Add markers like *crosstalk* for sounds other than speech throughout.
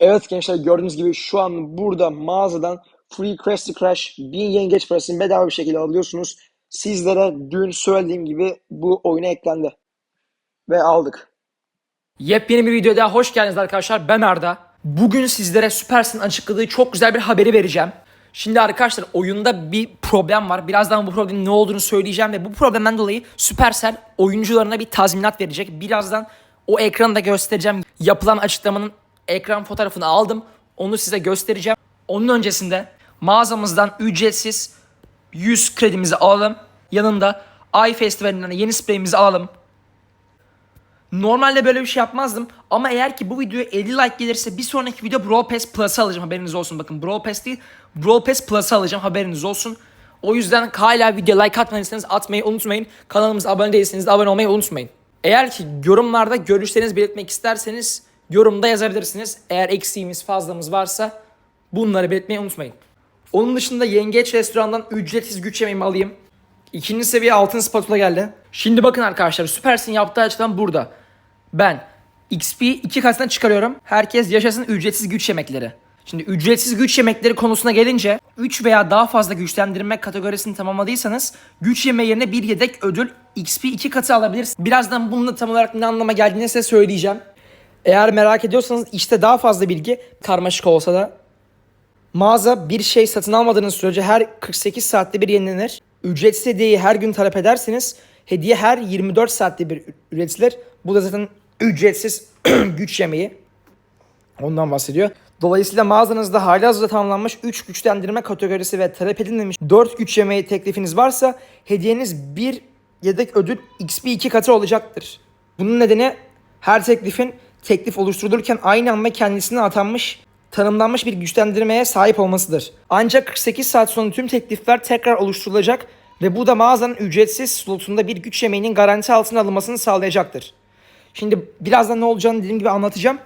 Evet gençler gördüğünüz gibi şu an burada mağazadan Free Krusty Crash 1000 yengeç parasını bedava bir şekilde alıyorsunuz. Sizlere dün söylediğim gibi bu oyuna eklendi. Ve aldık. Yepyeni bir videoya hoş geldiniz arkadaşlar. Ben Arda. Bugün sizlere Supercell'in açıkladığı çok güzel bir haberi vereceğim. Şimdi arkadaşlar oyunda bir problem var. Birazdan bu problemin ne olduğunu söyleyeceğim ve bu problemden dolayı Supercell oyuncularına bir tazminat verecek. Birazdan o ekranı da göstereceğim. Yapılan açıklamanın ekran fotoğrafını aldım. Onu size göstereceğim. Onun öncesinde mağazamızdan ücretsiz 100 kredimizi alalım. Yanında Ay Festivali'nden de yeni spreyimizi alalım. Normalde böyle bir şey yapmazdım ama eğer ki bu videoya 50 like gelirse bir sonraki video Brawl Pass Plus'ı alacağım haberiniz olsun. Bakın Brawl Pass değil Brawl Pass Plus'ı alacağım haberiniz olsun. O yüzden hala video like atmadıysanız atmayı unutmayın. Kanalımıza abone değilseniz de abone olmayı unutmayın. Eğer ki yorumlarda görüşlerinizi belirtmek isterseniz yorumda yazabilirsiniz. Eğer eksiğimiz fazlamız varsa bunları belirtmeyi unutmayın. Onun dışında Yengeç Restoran'dan ücretsiz güç yemeğimi alayım. İkinci seviye altın spatula geldi. Şimdi bakın arkadaşlar Süpers'in yaptığı açıklama burada. Ben XP iki katına çıkarıyorum. Herkes yaşasın ücretsiz güç yemekleri. Şimdi ücretsiz güç yemekleri konusuna gelince 3 veya daha fazla güçlendirme kategorisini tamamladıysanız güç yemeği yerine bir yedek ödül XP iki katı alabilirsiniz. Birazdan bunun da tam olarak ne anlama geldiğini size söyleyeceğim. Eğer merak ediyorsanız işte daha fazla bilgi karmaşık olsa da Mağaza bir şey satın almadığınız sürece her 48 saatte bir yenilenir. Ücretsiz hediyeyi her gün talep ederseniz hediye her 24 saatte bir üretilir. Bu da zaten ücretsiz *clears throat* güç yemeği. Ondan bahsediyor. Dolayısıyla mağazanızda halihazırda tamamlanmış 3 güçlendirme kategorisi ve talep edilmemiş 4 güç yemeği teklifiniz varsa hediyeniz bir yedek ödül XP 2 katı olacaktır. Bunun nedeni her teklifin teklif oluşturulurken aynı anda kendisine atanmış tanımlanmış bir güçlendirmeye sahip olmasıdır. Ancak 48 saat sonra tüm teklifler tekrar oluşturulacak ve bu da mağazanın ücretsiz slotunda bir güç yemeğinin garanti altına alınmasını sağlayacaktır. Şimdi birazdan ne olacağını dediğim gibi anlatacağım.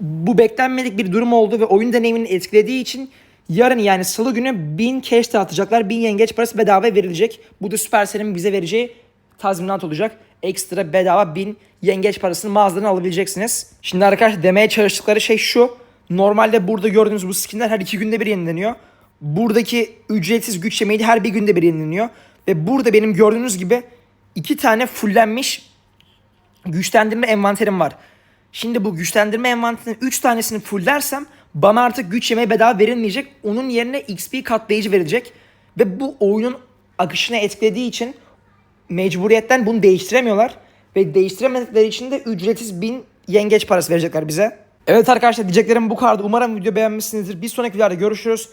Bu beklenmedik bir durum oldu ve oyun deneyimini etkilediği için yarın yani salı günü 1000 cash dağıtacaklar. 1000 yengeç parası bedava verilecek. Bu da Supercell'in bize vereceği tazminat olacak. Ekstra bedava 1000 yengeç parasını mağazadan alabileceksiniz. Şimdi arkadaşlar demeye çalıştıkları şey şu. Normalde burada gördüğünüz bu skinler her iki günde bir yenileniyor. Buradaki ücretsiz güç yemeği de her bir günde bir yenileniyor. Ve burada benim gördüğünüz gibi iki tane fullenmiş güçlendirme envanterim var. Şimdi bu güçlendirme envanterinin 3 tanesini fulllersem bana artık güç yemeği bedava verilmeyecek. Onun yerine XP katlayıcı verilecek. Ve bu oyunun akışını etkilediği için mecburiyetten bunu değiştiremiyorlar. Ve değiştiremedikleri için de ücretsiz 1000 yengeç parası verecekler bize. Evet arkadaşlar diyeceklerim bu kadar. Umarım video beğenmişsinizdir. Bir sonraki videoda görüşürüz.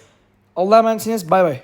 Allah'a emanetsiniz. Bay bay.